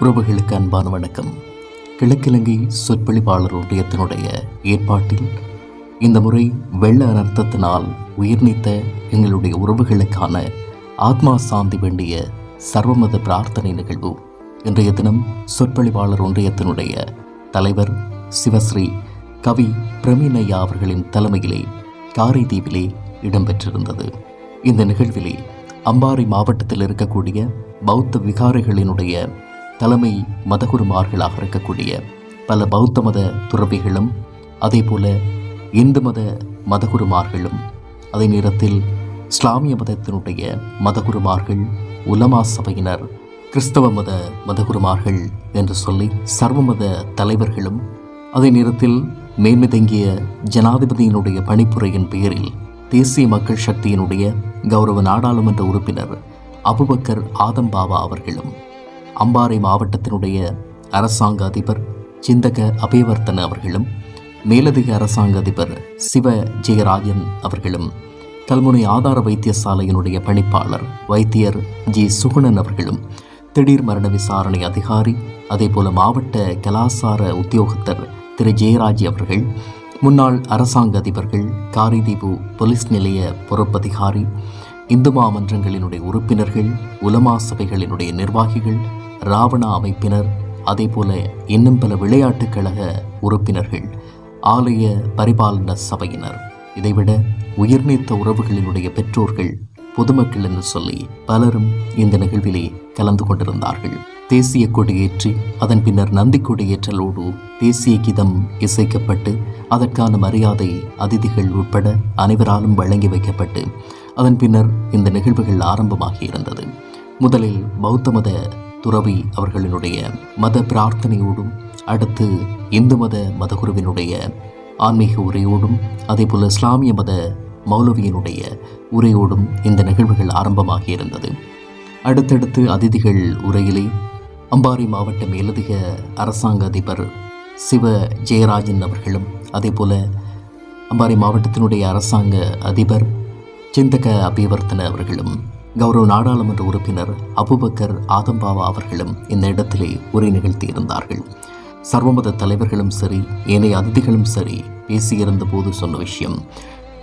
உறவுகளுக்கு அன்பான வணக்கம். கிழக்கிழங்கை சொற்பொழிவாளர் ஒன்றியத்தினுடைய ஏற்பாட்டில் இந்த முறை வெள்ள அனர்த்தத்தினால் உயிர் நீத்த எங்களுடைய உறவுகளுக்கான ஆத்மா சாந்தி வேண்டிய சர்வமத பிரார்த்தனை நிகழ்வு இன்றைய தினம் சொற்பொழிவாளர் ஒன்றியத்தினுடைய தலைவர் சிவஸ்ரீ கவி பிரமீனையா அவர்களின் தலைமையிலே காரைதீவிலே இடம்பெற்றிருந்தது. இந்த நிகழ்விலே அம்பாறை மாவட்டத்தில் இருக்கக்கூடிய பௌத்த விகாரைகளினுடைய தலைமை மதகுருமார்களாக இருக்கக்கூடிய பல பௌத்த மத துறவிகளும் அதே போல இந்து மத மதகுருமார்களும் அதே நேரத்தில் இஸ்லாமிய மதத்தினுடைய மதகுருமார்கள் உலமா சபையினர் கிறிஸ்தவ மத மதகுருமார்கள் என்று சொல்லி சர்வ மத தலைவர்களும் அதே நேரத்தில் மேன்மிதங்கிய ஜனாதிபதியினுடைய பணிப்புரையின் பெயரில் தேசிய மக்கள் சக்தியினுடைய கௌரவ நாடாளுமன்ற உறுப்பினர் அபுபக்கர் ஆதம்பாபா அவர்களும் அம்பாறை மாவட்டத்தினுடைய அரசாங்க அதிபர் சிந்தக அபயவர்த்தன அவர்களும் மேலதிக அரசாங்க அதிபர் சிவ ஜெயராஜன் அவர்களும் கல்முனை ஆதார வைத்தியசாலையினுடைய பணிப்பாளர் வைத்தியர் ஜி சுகுணன் அவர்களும் திடீர் மரண விசாரணை அதிகாரி அதேபோல மாவட்ட கலாசார உத்தியோகத்தர் திரு ஜெயராஜ் அவர்கள் முன்னாள் அரசாங்க அதிபர்கள் காரிதீபு போலீஸ் நிலைய பொறுப்பதிகாரி இந்து மாமன்றங்களினுடைய உறுப்பினர்கள் உலமா சபைகளினுடைய நிர்வாகிகள் ராவணா அமைப்பினர் அதேபோல இன்னும் பல விளையாட்டுக் கழக உறுப்பினர்கள் ஆலய பரிபாலன சபையினர். இதைவிட உயிர்நீத்த உறவுகளினுடைய பெற்றோர்கள் பொதுமக்கள் என்று சொல்லி பலரும் இந்த நிகழ்விலே கலந்து கொண்டிருந்தார்கள். தேசிய கொடியேற்றி அதன் பின்னர் நந்தி கொடியேற்றலோடு தேசிய கீதம் இசைக்கப்பட்டு அதற்கான மரியாதை அதிதிகள் உட்பட அனைவராலும் வழங்கி வைக்கப்பட்டு அதன் பின்னர் இந்த நிகழ்வுகள் ஆரம்பமாகி இருந்தது. முதலில் பௌத்த மத துறவி அவர்களினுடைய மத பிரார்த்தனையோடும் அடுத்து இந்து மத மதகுருவினுடைய ஆன்மீக உரையோடும் அதேபோல் இஸ்லாமிய மத மௌலவியினுடைய உரையோடும் இந்த நிகழ்வுகள் ஆரம்பமாகி இருந்தது. அடுத்தடுத்து அதிதிகள் உரையிலே அம்பாறை மாவட்ட மேலதிக அரசாங்க அதிபர் சிவ ஜெயராஜன் அவர்களும் அதேபோல் அம்பாறை மாவட்டத்தினுடைய அரசாங்க அதிபர் சிந்தக அபிவர்த்தன அவர்களும் கௌரவ நாடாளுமன்ற உறுப்பினர் அபுபக்கர் ஆதம்பாவா அவர்களும் இந்த இடத்திலே உரை நிகழ்த்தியிருந்தார்கள். சர்வமத தலைவர்களும் சரி ஏனைய அதிதிகளும் சரி பேசியிருந்த போது சொன்ன விஷயம்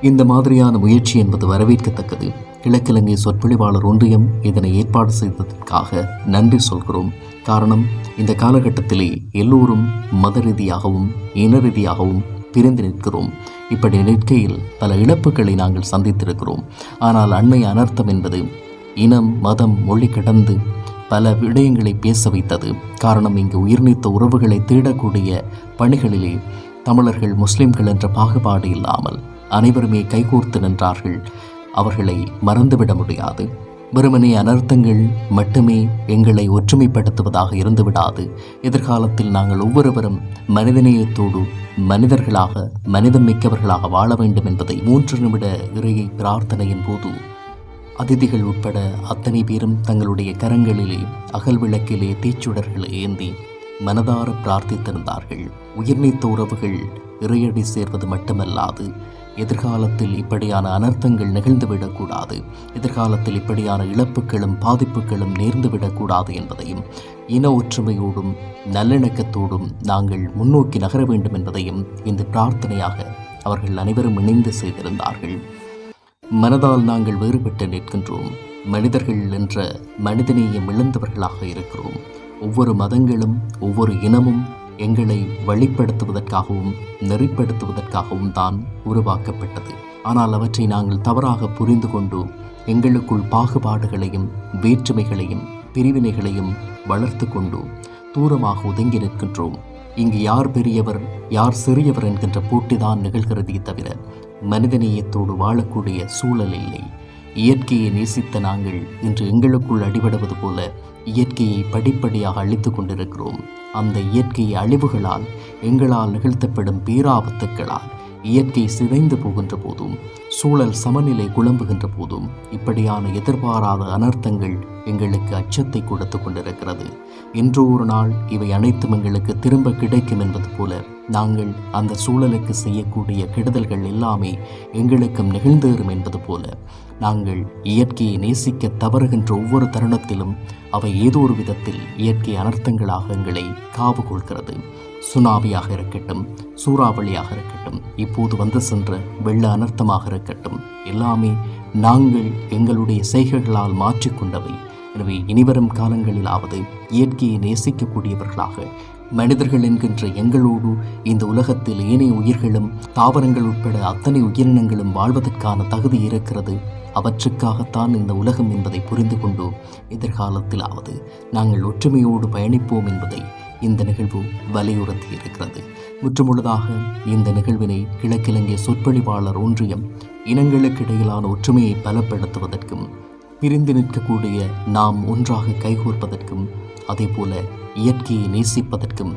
இந்த மாதிரியான முயற்சி என்பது வரவேற்கத்தக்கது. கிழக்கிழங்கை சொற்பொழிவாளர் ஒன்றியம் இதனை ஏற்பாடு செய்ததற்காக நன்றி சொல்கிறோம். காரணம் இந்த காலகட்டத்திலே எல்லோரும் மத ரீதியாகவும் இன ரீதியாகவும் பிரிந்து நிற்கிறோம். இப்படி நிற்கையில் பல இழப்புகளை நாங்கள் சந்தித்திருக்கிறோம். ஆனால் அண்மை அனர்த்தம் என்பது இனம் மதம் மொழி கடந்து பல விடயங்களை பேச வைத்தது. காரணம் இங்கு உயிர்நீத்த உறவுகளை தேடக்கூடிய பணிகளிலே தமிழர்கள் முஸ்லிம்கள் என்ற பாகுபாடு இல்லாமல் அனைவருமே கைகோர்த்து நின்றார்கள். அவர்களை மறந்துவிட முடியாது. வெறுமனே அனர்த்தங்கள் மட்டுமே எங்களை ஒற்றுமைப்படுத்துவதாக இருந்துவிடாது. எதிர்காலத்தில் நாங்கள் ஒவ்வொருவரும் மனிதநேயத்தோடு மனிதர்களாக மனிதம் மிக்கவர்களாக வாழ வேண்டும் என்பதை மூன்று நிமிட இறையை பிரார்த்தனையின் போது அதிதிகள் உட்பட அத்தனை பேரும் தங்களுடைய கரங்களிலே அகல் விளக்கிலே தீச்சுடர்களை ஏந்தி மனதார பிரார்த்தித்திருந்தார்கள். உயிர்நீத்த உறவுகள் இறையடி சேர்வது மட்டுமல்லாது எதிர்காலத்தில் இப்படியான அனர்த்தங்கள் நிகழ்ந்துவிடக்கூடாது. எதிர்காலத்தில் இப்படியான இழப்புகளும் பாதிப்புகளும் நேர்ந்துவிடக்கூடாது என்பதையும் இன ஒற்றுமையோடும் நல்லிணக்கத்தோடும் நாங்கள் முன்னோக்கி நகர வேண்டும் என்பதையும் இந்த பிரார்த்தனையாக அவர்கள் அனைவரும் இணைந்து செய்திருந்தார்கள். மனதால் நாங்கள் வேறுபட்டு நிற்கின்றோம். மனிதர்கள் என்ற மனிதநேயம் இழந்தவர்களாக இருக்கிறோம். ஒவ்வொரு மதங்களும் ஒவ்வொரு இனமும் எங்களை வழிப்படுத்துவதற்காகவும் நெறிப்படுத்துவதற்காகவும் தான் உருவாக்கப்பட்டது. ஆனால் அவற்றை நாங்கள் தவறாக புரிந்து கொண்டு எங்களுக்குள் பாகுபாடுகளையும் வேற்றுமைகளையும் பிரிவினைகளையும் வளர்த்து கொண்டு தூரமாக ஒதுங்கி நிற்கின்றோம். இங்கு யார் பெரியவர் யார் சிறியவர் என்கின்ற போட்டிதான் நிகழ்கிறதே தவிர மனிதநேயத்தோடு வாழக்கூடிய சூழல் இல்லை. இயற்கையை நேசித்த நாங்கள் இன்று எங்களுக்குள் அடிபடுவது போல இயற்கையை படிப்படியாக அழித்து கொண்டிருக்கிறோம். அந்த இயற்கை அழிவுகளால் எங்களால் நிகழ்த்தப்படும் பேராபத்துக்களால் இயற்கை சிதைந்து போகின்ற போதும் சூழல் சமநிலை குழம்புகின்ற போதும் இப்படியான எதிர்பாராத அனர்த்தங்கள் எங்களுக்கு அச்சத்தை கொடுத்து கொண்டிருக்கிறது. இன்று ஒரு நாள் இவை அனைத்தும் எங்களுக்கு திரும்ப கிடைக்கும் என்பது போல நாங்கள் அந்த சூழலுக்கு செய்யக்கூடிய கெடுதல்கள் எல்லாமே எங்களுக்கும் நிகழ்ந்தேறும் என்பது போல நாங்கள் இயற்கையை நேசிக்க தவறுகின்ற ஒவ்வொரு தருணத்திலும் அவை ஏதோ ஒரு விதத்தில் இயற்கை அனர்த்தங்களாக எங்களை காவு கொள்கிறது. சுனாமியாக இருக்கட்டும் சூறாவளியாக இருக்கட்டும் இப்போது வந்து சென்ற வெள்ள அனர்த்தமாக இருக்கட்டும் எல்லாமே நாங்கள் எங்களுடைய செய்கைகளால் மாற்றிக்கொண்டவை. எனவே இனிவரும் காலங்களிலாவது இயற்கையை நேசிக்கக்கூடியவர்களாக மனிதர்கள் என்கின்ற எங்களோடு இந்த உலகத்தில் ஏனைய உயிர்களும் தாவரங்கள் உட்பட அத்தனை உயிரினங்களும் வாழ்வதற்கான தகுதி இருக்கிறது. அவற்றுக்காகத்தான் இந்த உலகம் என்பதை புரிந்து கொண்டு எதிர்காலத்திலாவது நாங்கள் ஒற்றுமையோடு பயணிப்போம் என்பதை இந்த நிகழ்வு வலியுறுத்தி இருக்கிறது. முற்றுமுழுதாக இந்த நிகழ்வினை கிழக்கிழங்கிய சொற்பொழிவாளர் ஒன்றியம் இனங்களுக்கிடையிலான ஒற்றுமையை பலப்படுத்துவதற்கும் பிரிந்து நிற்கக்கூடிய நாம் ஒன்றாக கைகோர்ப்பதற்கும் அதேபோல இயற்கையை நேசிப்பதற்கும்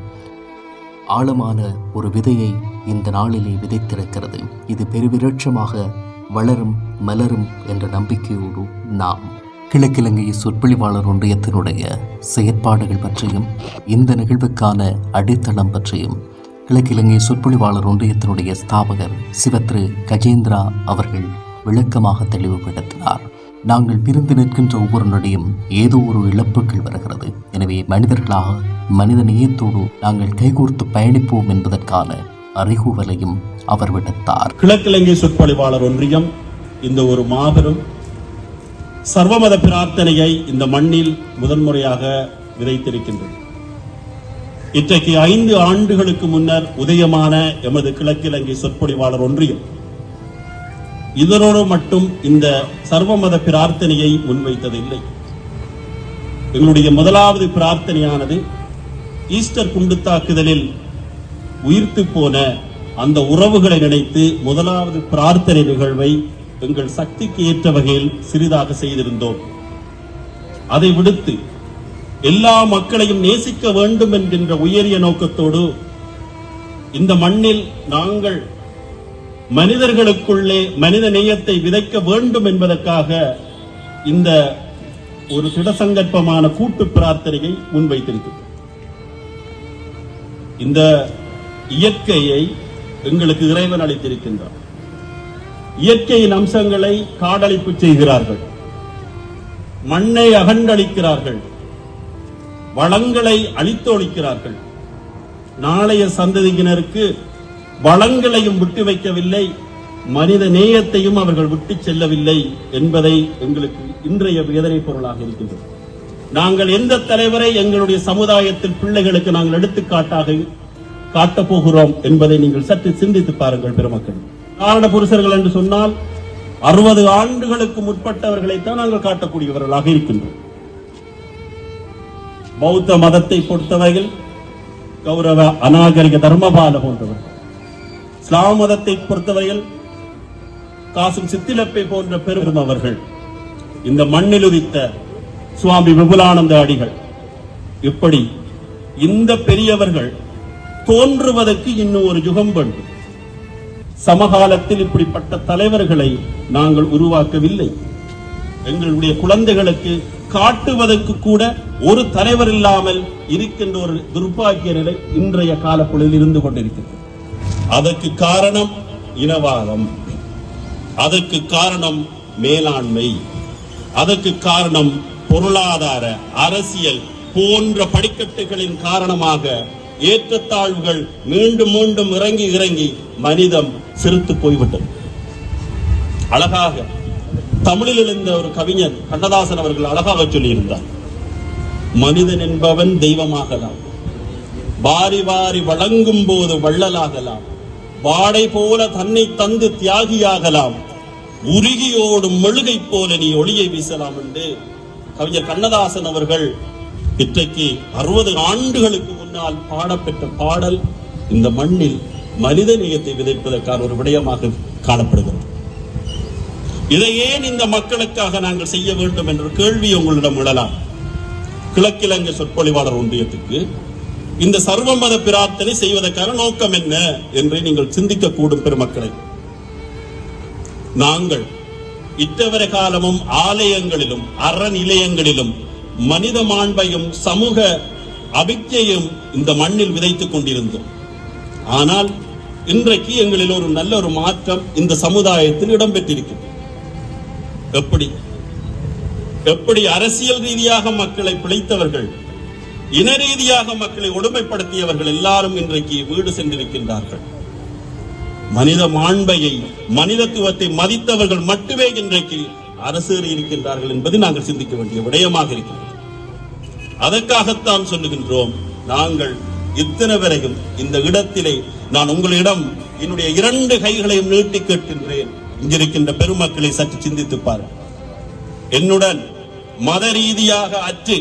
ஆழமான ஒரு விதையை இந்த நாளிலே விதைத்திருக்கிறது. இது பெருவிருட்சமாக வளரும் மலரும் என்ற நம்பிக்கையோடு நாம் கிழக்கிழங்கை சொற்பொழிவாளர் ஒன்றியத்தினுடைய செயற்பாடுகள் பற்றியும் இந்த நிகழ்வுக்கான அடித்தளம் பற்றியும் கிழக்கிழங்கை சொற்பொழிவாளர் ஒன்றியத்தினுடைய ஸ்தாபகர் சிவத்ரு கஜேந்திரா அவர்கள் விளக்கமாக தெளிவுபடுத்தினார். நாங்கள் பிரிந்து நிற்கின்ற ஒவ்வொரு நொடியும் ஏதோ ஒரு இழப்புகள் வருகிறது. எனவே மனிதர்களாக மனித நேயத்தோடு நாங்கள் கைகோர்த்து பயணிப்போம் என்பதற்கான அறிகுவலையும் அவர் விடுத்தார். கிழக்கிழங்கை சொற்பொழிவாளர் ஒன்றியம் இந்த ஒரு மாபெரும் சர்வமத பிரார்த்தனையை இந்த மண்ணில் முதன்முறையாக விதைத்திருக்கின்றது. இன்றைக்கு ஐந்து ஆண்டுகளுக்கு முன்னர் உதயமான எமது கிழக்கிழங்கை சொற்பொழிவாளர் ஒன்றியம் இதனோடு மட்டும் இந்த சர்வமத பிரார்த்தனையை முன்வைத்ததில்லை. எங்களுடைய முதலாவது பிரார்த்தனையானது ஈஸ்டர் குண்டு தாக்குதலில் உயிர்த்து போன அந்த உறவுகளை நினைத்து முதலாவது பிரார்த்தனை நிகழ்வை எங்கள் சக்திக்கு ஏற்ற வகையில் சிறிதாக செய்திருந்தோம். அதை விடுத்து எல்லா மக்களையும் நேசிக்க வேண்டும் என்கின்ற உயரிய நோக்கத்தோடு இந்த மண்ணில் நாங்கள் மனிதர்களுக்குள்ளே மனித நேயத்தை விதைக்க வேண்டும் என்பதற்காக இந்த ஒரு திடசங்கற்பமான கூட்டு பிரார்த்தனையை முன்வைத்திருக்கிறோம். இந்த இயற்கையை எங்களுக்கு இறைவன் அளித்திருக்கின்றார். இயற்கையின் அம்சங்களை காடழிப்பு செய்கிறார்கள். மண்ணை அகண்டளிக்கிறார்கள் வளங்களை அழித்தொழிக்கிறார்கள். நாளைய சந்ததியினருக்கு வளங்களையும் விட்டு வைக்கவில்லை மனித நேயத்தையும் அவர்கள் விட்டு செல்லவில்லை என்பதை எங்களுக்கு இன்றைய வேதனை பொருளாக இருக்கின்றது. நாங்கள் எந்த தலைவரை எங்களுடைய சமுதாயத்தில் பிள்ளைகளுக்கு நாங்கள் எடுத்துக்காட்டாக காட்டப் போகிறோம் என்பதை நீங்கள் சற்று சிந்தித்து பாருங்கள் பெருமக்கள். காரண புருஷர்கள் என்று சொன்னால் அறுபது ஆண்டுகளுக்கு முற்பட்டவர்களைத்தான் நாங்கள் காட்டக்கூடியவர்களாக இருக்கின்றோம். பௌத்த மதத்தை பொறுத்தவரையில் கௌரவ அநாகரிக தர்மபால போன்றவர்கள். இஸ்லாம் மதத்தை பொறுத்தவரையில் காசும் சித்திலப்பை போன்ற பெரும் அவர்கள் இந்த மண்ணில் உதித்த சுவாமி விபுலானந்த அடிகள் இப்படி இந்த பெரியவர்கள் தோன்றுவதற்கு இன்னும் ஒரு யுகம் வேண்டும். சமகாலத்தில் இப்படிப்பட்ட தலைவர்களை நாங்கள் உருவாக்கவில்லை. எங்களுடைய குழந்தைகளுக்கு காட்டுவதற்கு கூட ஒரு தலைவர் இல்லாமல் இருக்கின்ற ஒரு துர்பாகிய நிலை இன்றைய காலக்குழுவில் இருந்து கொண்டிருக்கிறது அதற்கு காரணம் இனவாதம். அதற்கு காரணம் மேலாண்மை. அதற்கு காரணம் பொருளாதார அரசியல் போன்ற படிக்கட்டுகளின் காரணமாக ஏற்றத்தாழ்வுகள் மீண்டும் மீண்டும் இறங்கி இறங்கி மனிதம் சிரித்து போய்விட்டது. அழகாக தமிழில் இருந்த ஒரு கவிஞர் கண்ணதாசன் அவர்கள் அழகாக சொல்லியிருந்தார். மனிதன் என்பவன் தெய்வமாகலாம். வாரி வாரி வழங்கும் போது வள்ளலாகலாம். வாடை போல தன்னை தந்து தியாகியாகலாம். உருகியோடும் மெழுகை போல நீ ஒளியை வீசலாம் என்று கவிஞர் கண்ணதாசன் அவர்கள் இன்றைக்கு அறுபது ஆண்டுகளுக்கு முன்னால் பாடப்பெற்ற பாடல் இந்த மண்ணில் மனித நேயத்தை விதைப்பதற்கான ஒரு விடயமாக காணப்படுகிறது. இதை ஏன் இந்த மக்களுக்காக நாங்கள் செய்ய வேண்டும் என்ற கேள்வி உங்களிடம் விடலாம் கிழக்கிழங்கு சொற்பொழிவாளர் ஒன்றியத்துக்கு இந்த சர்வமத பிரார்த்தனை செய்வதற்கான நோக்கம் என்ன என்று நீங்கள் சிந்திக்க கூடும் பெருமக்களை. நாங்கள் இத்தவர காலமும் ஆலயங்களிலும் அறநிலையங்களிலும் மனித மாண்பையும் சமூக அபிக்கையும் இந்த மண்ணில் விதைத்துக் கொண்டிருந்தோம். ஆனால் இன்றைக்கு எங்களில் ஒரு நல்ல ஒரு மாற்றம் இந்த சமுதாயத்தில் இடம்பெற்றிருக்கிறது எப்படி? எப்படி அரசியல் ரீதியாக மக்களை பிழைத்தவர்கள் இன ரீதியாக மக்களை ஒடுமைப்படுத்தியவர்கள் எல்லாரும் இன்றைக்கு வீடு சென்றிருக்கின்றார்கள். மனித மாண்பையை மனிதத்துவத்தை மதித்தவர்கள் மட்டுமே இன்றைக்கு அரசேறி இருக்கின்றார்கள் என்பதை நாங்கள் சிந்திக்க வேண்டிய விடயமாக இருக்கிறது. அதற்காகத்தான் சொல்லுகின்றோம் நாங்கள் இத்தனை வரையும் இந்த இடத்திலே நான் உங்களிடம் என்னுடைய இரண்டு கைகளையும் நீட்டி கேட்கின்றேன். இங்கிருக்கின்ற பெருமக்களை சற்று சிந்தித்து பாருங்கள். என்னுடன் மத ரீதியாக அற்று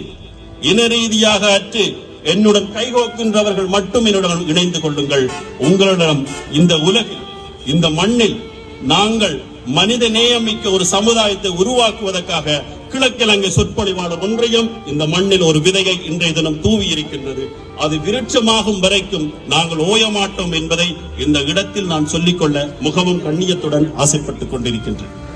இன ரீதியாக அற்று என்னுடன் கைகோக்கின்றவர்கள் மட்டும் என்னுடன் இணைந்து கொள்ளுங்கள். உங்களிடம் இந்த உலகில் இந்த மண்ணில் நாங்கள் மனித நேயமிக்க ஒரு சமுதாயத்தை உருவாக்குவதற்காக கிழக்கிழங்கை சொற்பொழிவாளர் ஒன்றையும் இந்த மண்ணில் ஒரு விதையை இன்றைய தினம் தூவி இருக்கின்றது. அது விருட்சமாகும் வரைக்கும் நாங்கள் ஓயமாட்டோம் என்பதை இந்த இடத்தில் நான் சொல்லிக்கொள்ள முகமும் கண்ணியத்துடன் ஆசைப்பட்டுக் கொண்டிருக்கின்றேன்.